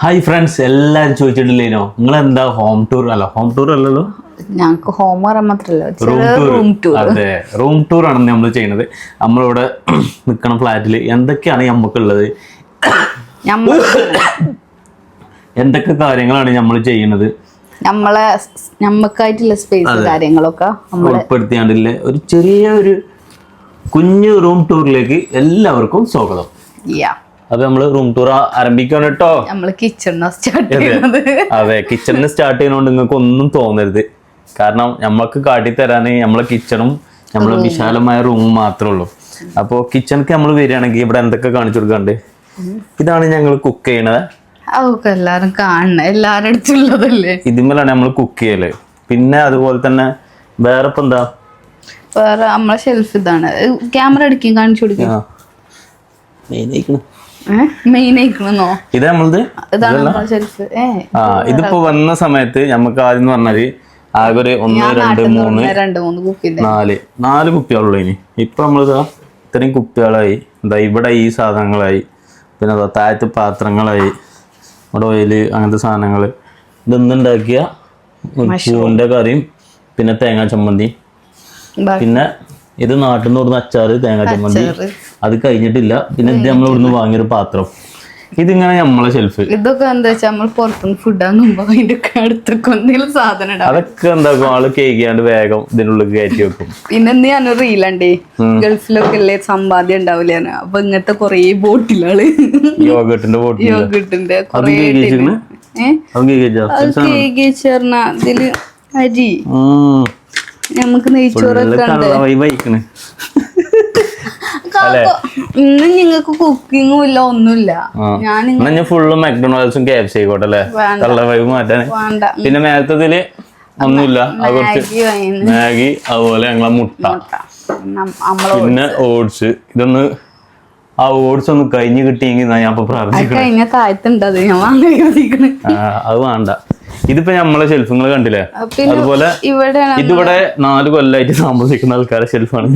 Hi friends എല്ലാരും ചോദിച്ചിട്ടില്ലേനോ നിങ്ങൾ എന്താ ഹോം ടൂർ അല്ല ഹോം ടൂർ അല്ലല്ലോ. ഞങ്ങൾക്ക് ഹോം പറയാൻ മാത്രല്ലോ റൂം റൂം ടൂർ ടൂർ അതെ റൂം ടൂർ ആണ് നമ്മൾ ചെയ്യുന്നത്. നമ്മളിവിടെ നിൽക്കണ ഫ്ലാറ്റിൽ എന്തൊക്കെയാണ് നമുക്കുള്ളത് എന്തൊക്കെ കാര്യങ്ങളാണ് നമ്മൾ ചെയ്യുന്നത്? നമ്മളെ നമ്മക്കായിട്ടുള്ള സ്പേസ് കാര്യങ്ങളൊക്കെ നമ്മൾ ഉൾപ്പെടുത്തിയാണ്ടില്ലേ? ഒരു ചെറിയ ഒരു കുഞ്ഞു റൂം ടൂറിലേക്ക് എല്ലാവർക്കും സ്വാഗതം. യാ അത് നമ്മൾ റൂം ടൂർ ആരംഭിക്കണം കേട്ടോ. നമ്മൾ കിച്ചണിനാ സ്റ്റാർട്ട് ചെയ്യുന്നത് അതെ. കിച്ചണിന് സ്റ്റാർട്ട് ചെയ്യുന്നതുകൊണ്ട് നിങ്ങൾക്ക് ഒന്നും തോന്നരുത്. കാരണം നമ്മക്ക് കാട്ടി തരാന് നമ്മളെ കിച്ചണും നമ്മളെ വിശാലമായ റൂമും മാത്രമേ ഉള്ളൂ. അപ്പോൾ കിച്ചണിക്ക് നമ്മൾ വരികയാണെങ്കിൽ ഇവിടെ എന്തൊക്കെ കാണിച്ചു കൊടുക്കാണ്ട്? ഇതാണ് ഞങ്ങൾ കുക്ക് ചെയ്യണത്. അതൊക്കെ എല്ലാരും കാണണം. എല്ലാരും അടുത്തുള്ളതല്ലേ? ഇതിന്മേലാണ് നമ്മൾ കുക്ക് ചെയ്യൽ. പിന്നെ അതുപോലെ തന്നെ വേറെ ഇപ്പം എന്താ? വേറെ നമ്മളെ ഷെൽഫ് ഇതാണ്. ക്യാമറ അടിക്കും കാണിച്ചു കൊടുക്കും. ഇത് നമ്മളത് ഇതിപ്പോ വന്ന സമയത്ത് നമുക്ക് ആദ്യം പറഞ്ഞാൽ ആകെ ഒരു ഒന്ന് രണ്ട് മൂന്ന് നാല്. നാല് കുപ്പികളുള്ളൂ ഇനി. ഇപ്പൊ നമ്മളിതാ ഇത്രയും കുപ്പികളായി. എന്താ ഇവിടെ ഈ സാധനങ്ങളായി. പിന്നെ അതാ താഴത്ത് പാത്രങ്ങളായി. ഇവിടെ ഓയിൽ അങ്ങനത്തെ സാധനങ്ങൾ ഇതൊന്നുണ്ടാക്കിയ പൂവിന്റെ കറിയും പിന്നെ തേങ്ങാ ചമ്മന്തി. പിന്നെ ഇത് നാട്ടിൽ നിന്ന് കൊടുക്കുന്ന അച്ചാറ് തേങ്ങാ ചമ്മന്തി. അത് കഴിഞ്ഞിട്ടില്ല. പിന്നെ ഇത് നമ്മൾ ഇവിടുന്ന് വാങ്ങിയൊരു പാത്രം. ഇതിങ്ങനെ നമ്മളെ ഷെൽഫ് ഇതൊക്കെ എന്താ വെച്ചാൽ നമ്മൾ പുറത്തുനിന്ന് ഫുഡ് വാങ്ങുമ്പോ അതിന്റെ ഒക്കെ അടുത്തൊക്കെ എന്തെങ്കിലും സാധനം അതൊക്കെ എന്താക്കും? ആൾ കേൾക്കാണ്ട് വേഗം ഇതിനുള്ളിൽ കയറ്റി വെക്കും. പിന്നെ ഇന്ന് ഞാനൊരു റീലണ്ടേ ഗൾഫിലൊക്കെ അല്ലേ സമ്പാദ്യം ഉണ്ടാവില്ല അപ്പൊ ഇങ്ങനത്തെ കൊറേ ബോട്ടിലാണ് യോഗട്ടിന്റെ ബോട്ടിൽ യോഗട്ടിന്റെ ഇതിൽ അരി. നമുക്ക് നെയ്ച്ചോറൊക്കെ ഇന്ന് നിങ്ങക്ക് കുക്കിങ്ങും ഇല്ല ഒന്നുമില്ല. ഞാൻ ഫുള്ള് മക്ഡൊണാൾഡ്സും കെ എഫ് സി ആയിക്കോട്ടെ അല്ലേ? വൈബ് മാറ്റാൻ. പിന്നെ മേലത്തതിൽ ഒന്നുമില്ല. അത് കുറച്ച് മാഗി അതുപോലെ ഞങ്ങളെ മുട്ട. പിന്നെ ഓട്സ് ഇതൊന്ന് ആ ഓട്സ് ഒന്ന് കഴിഞ്ഞ് കിട്ടിയെങ്കിൽ ഞാൻ അത് വേണ്ട. ഇതിപ്പോ നമ്മളെ ഷെൽഫുകൾ കണ്ടില്ലേ? അതുപോലെ ഇവിടെ നാല് കൊല്ലായിട്ട് താമസിക്കുന്ന ആൾക്കാരെ ഷെൽഫാണ്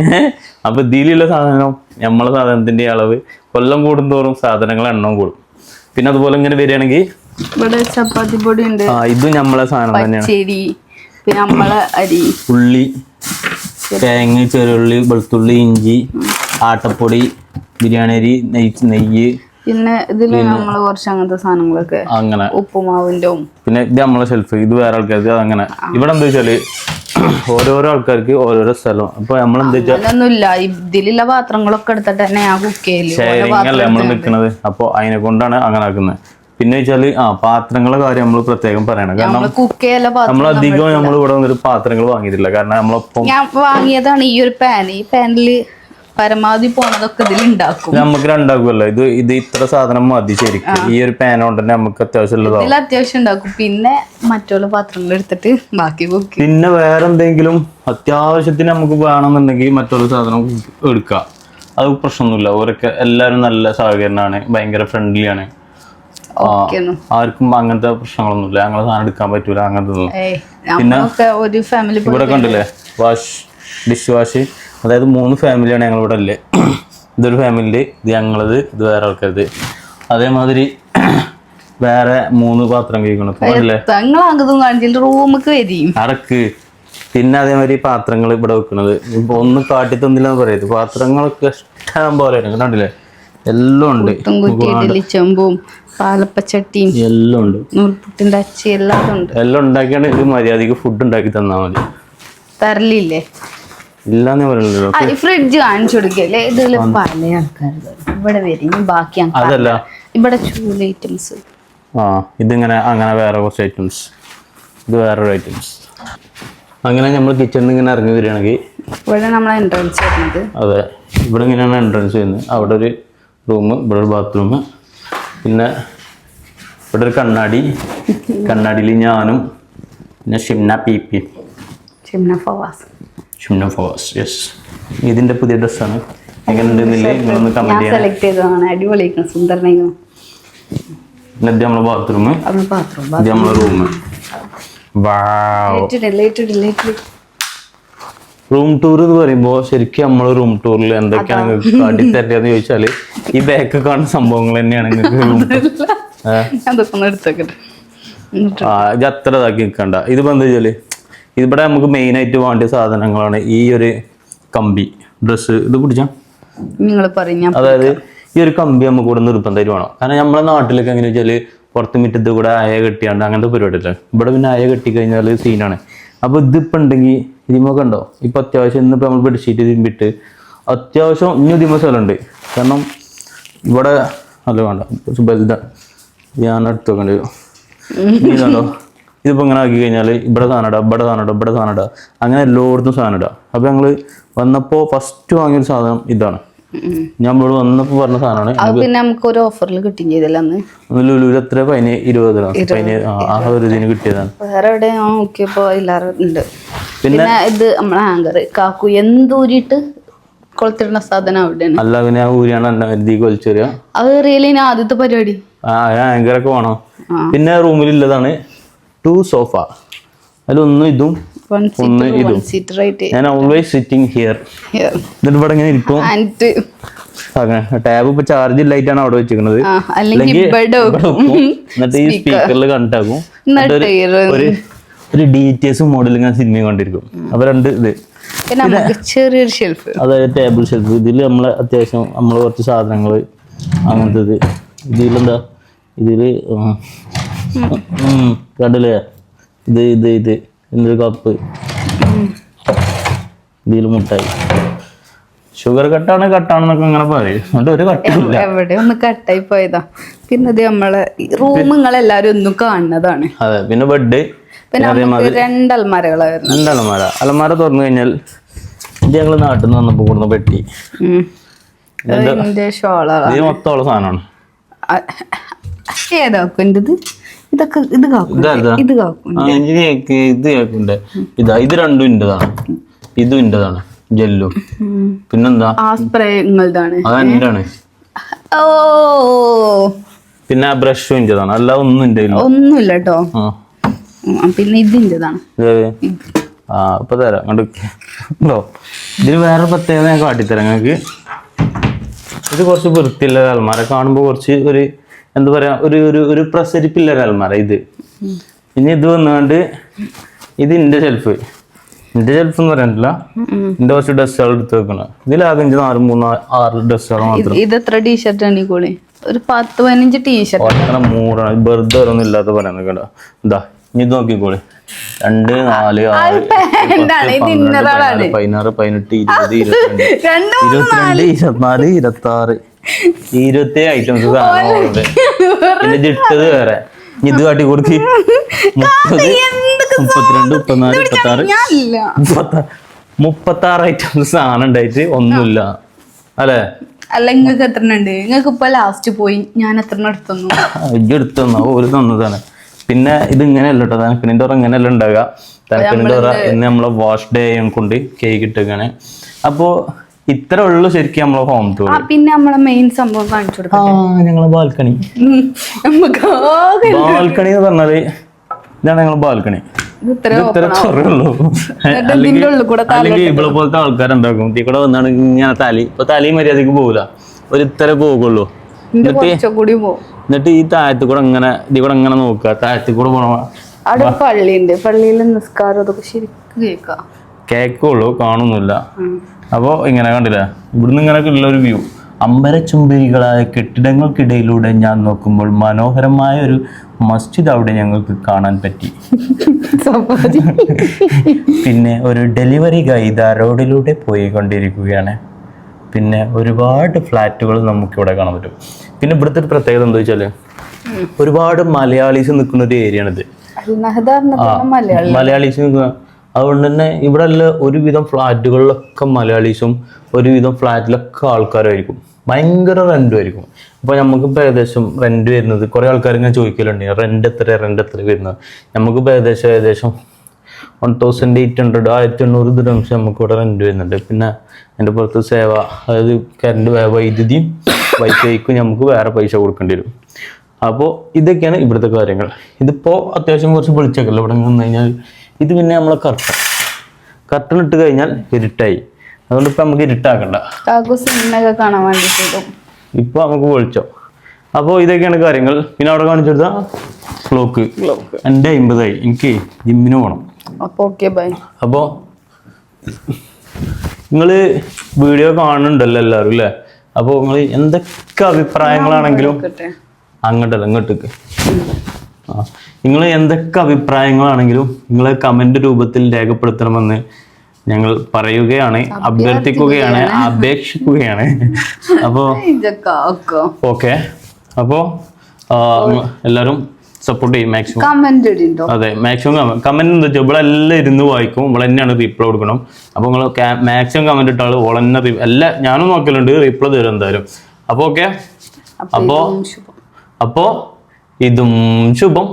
ഇത് അപ്പൊ ഇതിലുള്ള സാധനം നമ്മളെ സാധനത്തിന്റെ അളവ് കൊല്ലം കൂടുന്തോറും സാധനങ്ങൾ എണ്ണം കൂടും. പിന്നെ അതുപോലെ ഇങ്ങനെ വരികയാണെങ്കിൽ ഇവിടെ ചപ്പാത്തി പൊടി ഉണ്ട് ആ ഇത് നമ്മളെ സാധനം തന്നെയാണ്. പിന്നെ നമ്മളെ അരി. ഉള്ളി തേങ്ങ ചെറുള്ളി വെളുത്തുള്ളി ഇഞ്ചി ആട്ടപ്പൊടി ബിരിയാണി അരി നെയ് നെയ്യ്. പിന്നെ ഇതിൽ നമ്മൾ കുറച്ച് അങ്ങനത്തെ സാധനങ്ങളൊക്കെ. അങ്ങനെ. ഉപ്പുമാവിന്റെ പിന്നെ ഇത് നമ്മളെ ഷെൽഫ് ഇത് വേറെ ആൾക്കാർക്ക് അങ്ങനെ ഇവിടെ എന്താ വെച്ചാൽ ഓരോരോ ആൾക്കാർക്ക് ഓരോരോ സ്ഥലം. അപ്പൊ നമ്മൾ എന്താ അങ്ങനൊന്നുമില്ല. ഇതിലുള്ള പാത്രങ്ങളൊക്കെ എടുത്തിട്ട് തന്നെ ഞാൻ കുക്ക് ചെയ്യൽ. നമ്മൾ നിൽക്കുന്നത് അപ്പോൾ അതിനെ കൊണ്ടാണ് അങ്ങനെ ആക്കുന്നത്. പിന്നെ വെച്ചാൽ ആ പാത്രങ്ങളെ കാര്യം നമ്മൾ പ്രത്യേകം പറയണം. കാരണം നമ്മൾ അധികം നമ്മൾ ഇവിടെ വന്നിട്ട് പാത്രങ്ങൾ വാങ്ങിയിട്ടില്ല. കാരണം നമ്മളൊപ്പം വാങ്ങിയതാണ് ഈ ഒരു പാൻ ഈ പാനിൽ പരമാവധി പോണതൊക്കെ ഇതിൽ ഉണ്ടാക്കും നമുക്ക് രണ്ടാക്കുമല്ലോ. ഇത് ഇത് ഇത്ര സാധനം മതി ശരിക്കും. ഈ ഒരു പാൻ കൊണ്ട് തന്നെ നമുക്ക് അത്യാവശ്യമുള്ളതാവും ഇതിൽ അത്യാവശ്യം ഉണ്ടാക്കും. പിന്നെ മറ്റുള്ള പാത്രങ്ങൾ എടുത്തിട്ട് ബാക്കി കുക്ക് പിന്നെ വേറെ എന്തെങ്കിലും അത്യാവശ്യത്തിന് നമുക്ക് വേണമെന്നുണ്ടെങ്കിൽ മറ്റുള്ള സാധനം എടുക്കാം. അത് പ്രശ്നമൊന്നുമില്ല. ഓരൊക്കെ എല്ലാവരും നല്ല സഹകരണമാണ്. ഭയങ്കര ഫ്രണ്ട്ലി ആണ്. ആർക്കും അങ്ങനത്തെ പ്രശ്നങ്ങളൊന്നുമില്ല. ഞങ്ങളെ സാധനം എടുക്കാൻ പറ്റൂല. അങ്ങനത്തെ പിന്നെ ഇവിടെ കണ്ടില്ലേ? വാഷ് ഡിഷ് വാഷ് അതായത് മൂന്ന് ഫാമിലിയാണ് ഞങ്ങളിവിടെ ഉള്ളത്. ഇതൊരു ഫാമിലി ഇത് ഞങ്ങളത് ഇത് വേറെ ആൾക്കാരത്. അതേമാതിരി വേറെ മൂന്ന് പാത്രം കഴിക്കണം. റൂമൊക്കെ അടക്ക്. പിന്നെ അതേമാതിരി പാത്രങ്ങൾ ഇവിടെ വെക്കണത്. ഇപ്പൊ ഒന്ന് കാട്ടി തന്നില്ലെന്ന് പറയരുത്. പാത്രങ്ങളൊക്കെ ഇഷ്ടം പോലെ കണ്ടില്ലേ? എല്ലാം ഉണ്ട്. ചെമ്പും പാലപ്പച്ചട്ടിയും എല്ലാം ഉണ്ട്. നൂൽപുട്ടിന്റെ അച്ചി എല്ലാം ഉണ്ട്. എല്ലാം ഉണ്ടാക്കിയാണ് ഇത് മര്യാദയ്ക്ക് ഫുഡ് ഉണ്ടാക്കി തന്നാൽ മതി. തരലില്ലേ? ഇല്ലാന്ന് ഫ്രിഡ്ജ് കാണിച്ചു കൊടുക്കല്ലേ? ഇതിൽ പല ആൾക്കാർ ഇവിടെ വരും. ഇനി ബാക്കി അതല്ല. ഇവിടെ ചൂല ഐറ്റംസ് ആ ഇതിങ്ങനെ അങ്ങനെ വേറെ കുറച്ച് ഐറ്റംസ് ഇത് വേറൊരു ഐറ്റംസ് അങ്ങനെ നമ്മൾ കിച്ചണിൽ ഇങ്ങനെ ഇറങ്ങി വരികയാണെങ്കിൽ ഇവിടെ നമ്മളെ എൻട്രൻസ് വരുന്നത്. അതെ ഇവിടെ ഇങ്ങനെയാണ് എൻട്രൻസ് ചെയ്യുന്നത് അവിടെ ഒരു റൂം ഇവിടെ ഒരു ബാത്റൂം പിന്നെ ഇവിടെ ഒരു കണ്ണാടി. കണ്ണാടിയിൽ ഞാനും പിന്നെ Shimna P P. Shimna Fawas. Shimna Fawas yes ഇതിന്റെ പുതിയ ഡ്രസ്സാണ് എങ്ങനെയുണ്ടെന്നില്ലേ? നിങ്ങളൊന്ന് കമന്റ് ചെയ്യാം. സെലക്ട് ചെയ്തതാണ്. അടിപൊളിയാക്കണം സുന്ദരനായിരുന്നു പിന്നെ ഇത് നമ്മളെ ബാത്റൂം ഇത് നമ്മളെ റൂം റൂം ടൂർ എന്ന് പറയുമ്പോൾ ശരിക്കും നമ്മൾ റൂം ടൂറിൽ എന്തൊക്കെയാണ് നിങ്ങൾക്ക് കാട്ടിത്തരേണ്ടതെന്ന് ചോദിച്ചാൽ ഈ ബാക്ക് കാണുന്ന സംഭവങ്ങൾ തന്നെയാണ് നിങ്ങൾക്ക് അതൊക്കെ ഇത് അത്ര ഇതാക്കി നിൽക്കണ്ട ഇതിപ്പോ എന്താ വെച്ചാൽ ഇതിവിടെ നമുക്ക് മെയിൻ ആയിട്ട് വേണ്ട സാധനങ്ങളാണ് ഈ ഒരു കമ്പി. ഡ്രസ്സ് ഇത് പിടിച്ചാ? നിങ്ങൾ പറഞ്ഞ അതായത് ഈ ഒരു കമ്പി നമുക്ക് ഇവിടെ നിർബന്ധമായിട്ട് വേണം. കാരണം നമ്മളെ നാട്ടിലൊക്കെ എങ്ങനെ വെച്ചാൽ പുറത്ത് മുറ്റത്ത് കൂടെ അയ കെട്ടിയാണ്ട് അങ്ങനത്തെ പരിപാടിയല്ല? ഇവിടെ പിന്നെ അയ കെട്ടി കഴിഞ്ഞാൽ സീനാണ് അപ്പൊ ഇതിപ്പോ ഉണ്ടെങ്കിൽ ഇതിമൊക്കെ ഉണ്ടോ ഇപ്പൊ അത്യാവശ്യം ഇന്നിപ്പോ നമ്മൾ ബെഡ്ഷീറ്റ് തിരുമ്പിട്ട് അത്യാവശ്യം ഇനി ഇതിമ സ്ഥലമുണ്ട്. കാരണം ഇവിടെ അല്ല വേണ്ട കുറച്ച് വലുതാ. ഞാൻ എടുത്ത് വെക്കേണ്ടി. വരും ഇതാണോ ഇതിപ്പോ ഇങ്ങനെ ആക്കി കഴിഞ്ഞാൽ ഇവിടെ സാധനം ഇവിടെ സാധനം ഇവിടെ സാധനം അങ്ങനെ എല്ലായിടത്തും സാധനം ഇടാം അപ്പൊ ഞങ്ങൾ വന്നപ്പോ ഫസ്റ്റ് വാങ്ങിയൊരു സാധനം ഇതാണ്. ഞാൻ ഇവിടെ വന്നപ്പോ പറഞ്ഞ സാധനമാണ്. പിന്നെ നമുക്ക് ഒരു ഓഫറിൽ കിട്ടുകയും ചെയ്തില്ല അന്ന്. ഒന്ന് ലുലുവിൽ എത്ര? പതിന് ഇരുപത് പതിന് ആ ഒരു ഇതിന് കിട്ടിയതാണ്. വേറെ എവിടെ ഞാൻ നോക്കിയപ്പോ ഉണ്ട്. പിന്നെ ഇത് നമ്മളെ ആങ്കർ കാക്കു എന്തൂരിട്ട് കൊളുത്തിടുന്ന സാധനം അവിടെയാണ്. അല്ല പിന്നെ ആ ഊരിയാണ് വരിക. അത് റിയലി ആദ്യത്തെ പരിപാടി. ആ ആങ്കറൊക്കെ വേണം. പിന്നെ റൂമിലുള്ളതാണ് ടു സോഫ അതിലൊന്നും ഇതും ഒന്ന് ഇതും. ഞാൻ ഓൾവേസ് സിറ്റിംഗ് ഹിയർ എന്നിട്ട് ഇവിടെ ഇങ്ങനെ ഇരിക്കും? ആൻഡ് ടാബ് ഇപ്പൊ ചാർജ് ഇല്ലായിട്ടാണ് അവിടെ വെച്ചിരിക്കുന്നത്. അല്ലെങ്കിൽ എന്നിട്ട് ഈ സ്പീക്കറിൽ കണ്ടാക്കും ഒരു ഒരു ഡി ടി എസ് മോഡൽ ഇങ്ങനെ സിനിമ കണ്ടിരിക്കും. അപ്പൊ രണ്ട് ഇത്. ചെറിയൊരു ഷെൽഫ് അതായത് ടേബിൾ ഷെൽഫ് ഇതിൽ നമ്മളെ അത്യാവശ്യം നമ്മൾ കുറച്ച് സാധനങ്ങൾ അങ്ങനത്തെ ഇത് ഇതിലെന്താ? ഇതിൽ കണ്ടില്ലേ? ഇത് ഇത് ഇത്. എന്തൊരു കപ്പ് ഇതിൽ മുട്ടായി. ഷുഗർ കട്ടാണ് കട്ടാണെന്നൊക്കെ അങ്ങനെ പറയും. അതുകൊണ്ട് ഒരു കട്ടില്ല എവിടെ ഒന്ന് കട്ടായി പോയതാ. പിന്നെ ഇത് നമ്മളെ റൂമുകൾ എല്ലാരും ഒന്നും കാണുന്നതാണ്. അതെ പിന്നെ ബെഡ് പിന്നെ രണ്ട് അലമാര അലമാര തുറന്നു കഴിഞ്ഞാൽ ഇത് ഞങ്ങൾ നാട്ടിൽ നിന്ന് വന്നപ്പോൾ കൂടുന്ന പെട്ടി. ഇത് മൊത്തമുള്ള സാധനമാണ്. ഏതാക്കും ഇതൊക്കെ ഇത് ഇതാ ഇത്. കേക്കുണ്ട്. ഇതാ ഇത് രണ്ടും ഇന്റതാണ് ഇതും ഇന്റതാണ് ജെല്ലും. പിന്നെന്താ? ആ സ്പ്രേ നിങ്ങളതാണ് അത് എന്റെ ഓ. പിന്നെ ആ ബ്രഷും ഇന്റതാണ് അല്ല ഒന്നും ഇല്ല ഒന്നുമില്ല കേട്ടോ പിന്നെ ഇതിന്റെതാണ് ഇതേ. ആ ഇപ്പൊ തരാം. കണ്ടോ ഇതിന് വേറെ പ്രത്യേകത ഞാൻ കാട്ടിത്തരാം. നിങ്ങൾക്ക് ഇത് കുറച്ച് വൃത്തിയുള്ള ഒരു അൽമാര കാണുമ്പോൾ കുറച്ച് ഒരു എന്താ പറയാ ഒരു ഒരു ഒരു പ്രസരിപ്പില്ല ഒരു അൽമാര ഇത്. ഇനി ഇത് വന്നുകൊണ്ട് ഇത് ഇന്റെ ഷെൽഫ് ഇന്റെ ഷെൽഫ് എന്ന് പറയാനില്ല ഇന്റെ കുറച്ച് ഡ്രസ്സുകൾ എടുത്ത് വെക്കണം. ഇതിൽ ആകെ നാല് മൂന്ന് ആറ് ഡ്രസ്സുകൾ മാത്രം ഇത് എത്ര ടീഷർട്ട് ആണ് കൂടി ഒരു പത്ത് പതിനഞ്ച് ടീഷർട്ട് മൂറാണ് വെറുതെ ഒന്നും ഇല്ലാത്ത പറയാൻ നിൽക്കണ്ട എന്താ ഇനി ഇത് നോക്കിക്കോളെ രണ്ട് നാല് ആറ് പതിനാറ് പതിനെട്ട് ഇരുപത് ഇരുപത്തിരണ്ട്. രണ്ടു ഇരുപത്തിരണ്ട് ഇരുപത്തിനാല് ഇരുപത്തി ആറ് ഇരുപത്തി ഐറ്റംസ് സാധനങ്ങളുണ്ട് പിന്നെ ജിട്ടത് വേറെ. ഇത് കാട്ടി കൊടുക്ക്. മുപ്പത് മുപ്പത്തിരണ്ട് മുപ്പത്തിനാല് മുപ്പത്തി ആറ് ഞാനില്ല മുപ്പത്തി മുപ്പത്താറ് ഐറ്റംസ് സാധനം ഉണ്ടായിട്ട് ഒന്നുമില്ല. അല്ലേ? അല്ല നിങ്ങൾക്ക് എത്ര ഉണ്ട് നിങ്ങൾക്ക് ഇപ്പൊ ലാസ്റ്റ് പോയി. ഞാൻ എത്ര എടുത്തു എടുത്തു ഒരു തന്നതാണ്. പിന്നെ ഇത് ഇങ്ങനെയല്ല കേട്ടോ തനക്കിണിന്റെ ഓറ ഇങ്ങനെയല്ല ഉണ്ടാകുക തനക്കിണിന്റെ ഓറ ഇന്ന് നമ്മളെ വാഷ് ഡേ കൊണ്ട് കേക്ക് ഇട്ടേക്കാണ്. അപ്പോ ഇത്ര ഉള്ളു ശരിക്കും നമ്മളെ ഹോം ടൂർ ആ പിന്നെ നമ്മളെ മെയിൻ സംഭവം കാണിച്ചു കൊടുക്കാം ഞങ്ങളെ ബാൽക്കണി ബാൽക്കണി എന്ന് പറഞ്ഞാൽ ഇതാണ് ഞങ്ങളെ ബാൽക്കണി അല്ലെങ്കിൽ ഇവിടെ പോലത്തെ ആൾക്കാരുണ്ടാക്കും തീ കൂടെ വന്നാണ് ഇങ്ങനെ തലി. ഇപ്പൊ തലി മര്യാദയ്ക്ക് പോകൂല ഒരു ഇത്ര പോകുള്ളൂ. എന്നിട്ട് ഈ താഴത്തു കൂടെ ഇങ്ങനെ ഇത് കൂടെ ഇങ്ങനെ നോക്കുക. താഴത്തു കൂടെ പോണ അവിടെ പള്ളിയുണ്ട്. പള്ളിയിൽ നിസ്കാരം അതൊക്കെ ശരിക്കും കേൾക്കാം. കേക്കുള്ളൂ കാണുന്നില്ല. അപ്പോൾ ഇങ്ങനെ കണ്ടില്ല? ഇവിടുന്ന് ഇങ്ങനെയൊക്കെ ഉള്ള ഒരു വ്യൂ അമ്പരച്ചുംബരികളായ കെട്ടിടങ്ങൾക്കിടയിലൂടെ ഞാൻ നോക്കുമ്പോൾ മനോഹരമായ ഒരു മസ്ജിദ് അവിടെ ഞങ്ങൾക്ക് കാണാൻ പറ്റി. പിന്നെ ഒരു ഡെലിവറി ഗൈദ റോഡിലൂടെ പോയി കൊണ്ടിരിക്കുകയാണ് പിന്നെ ഒരുപാട് ഫ്ലാറ്റുകൾ നമുക്കിവിടെ കാണാൻ പറ്റും. പിന്നെ ഇവിടുത്തെ ഒരു പ്രത്യേകത എന്താ വെച്ചാൽ ഒരുപാട് മലയാളീസ് നിൽക്കുന്ന ഒരു ഏരിയ ആണിത്. മലയാളീസ് നിൽക്കുക അതുകൊണ്ട് തന്നെ ഇവിടെ ഒരുവിധം ഫ്ലാറ്റുകളിലൊക്കെ മലയാളീസും ഒരുവിധം ഫ്ലാറ്റിലൊക്കെ ആൾക്കാരായിരിക്കും. ഭയങ്കര റെന്റ് ആയിരിക്കും. അപ്പോൾ നമുക്കിപ്പോൾ ഏകദേശം റെന്റ് വരുന്നത് കുറേ ആൾക്കാർ ഇങ്ങനെ ചോദിക്കലുണ്ട് റെന്റ് എത്ര റെന്റ് എത്ര വരുന്നത്? നമുക്കിപ്പോൾ ഏകദേശം ഏകദേശം വൺ തൗസൻഡ് എയ്റ്റ് ഹൺഡ്രഡ് ആയിരത്തി എണ്ണൂറ് ദിനംസ് നമുക്ക് ഇവിടെ റെന്റ് വരുന്നുണ്ട്. പിന്നെ അതിന്റെ പുറത്ത് സേവ അതായത് കറണ്ട് വൈദ്യുതിയും വൈഫൈക്കും നമുക്ക് വേറെ പൈസ കൊടുക്കേണ്ടി വരും. അപ്പോൾ ഇതൊക്കെയാണ് ഇവിടുത്തെ കാര്യങ്ങൾ. ഇതിപ്പോൾ അത്യാവശ്യം കുറച്ച് വെളിച്ചൊക്കെ ഇവിടെ നിന്ന് കഴിഞ്ഞാൽ ഇത് പിന്നെ നമ്മൾ കർട്ടൺ കർട്ടൺ ഇട്ട് കഴിഞ്ഞാൽ ഇരുട്ടായി. അതുകൊണ്ട് ഇപ്പം നമുക്ക് ഇരുട്ടാക്കണ്ട. ഇപ്പൊ കാണാൻ ഇപ്പോൾ നമുക്ക് വെളിച്ചോ അപ്പോൾ ഇതൊക്കെയാണ് കാര്യങ്ങൾ. പിന്നെ അവിടെ കാണിച്ചെടുത്ത ക്ലോക്ക്. എന്റെ അമ്പതായി. എനിക്ക് ജിമ്മിന് പോകണം. അപ്പൊ ഓക്കെ ബൈ. അപ്പോൾ നിങ്ങൾ വീഡിയോ കാണുന്നുണ്ടല്ലോ എല്ലാവരും അല്ലേ? അപ്പോൾ നിങ്ങൾ എന്തൊക്കെ അഭിപ്രായങ്ങളാണെങ്കിലും അങ്ങോട്ടല്ല ഇങ്ങോട്ടേക്ക്. നിങ്ങൾ എന്തൊക്കെ അഭിപ്രായങ്ങളാണെങ്കിലും നിങ്ങൾ കമന്റ് രൂപത്തിൽ രേഖപ്പെടുത്തണമെന്ന് ഞങ്ങൾ പറയുകയാണ് അഭ്യർത്ഥിക്കുകയാണ്. അപേക്ഷിക്കുകയാണ്. അപ്പോൾ ഓക്കെ. അപ്പോൾ എല്ലാവരും സപ്പോർട്ട് ചെയ്യും മാക്സിമം അതെ മാക്സിമം കമന്റ് എന്താ വെച്ചാൽ ഇവിടെ എല്ലാം ഇരുന്ന് വായിക്കും ഇവിടെ തന്നെയാണ് റീപ്ലൈ കൊടുക്കണം അപ്പോൾ നിങ്ങൾ മാക്സിമം കമന്റ് ഇട്ടാൾ ഓൾ തന്നെ എല്ലാ ഞാനും നോക്കലുണ്ട് റിപ്ലൈ തരും എന്തായാലും. അപ്പോൾ ഓക്കെ? അപ്പോൾ അപ്പോ അപ്പോൾ ഇതും ശുഭം.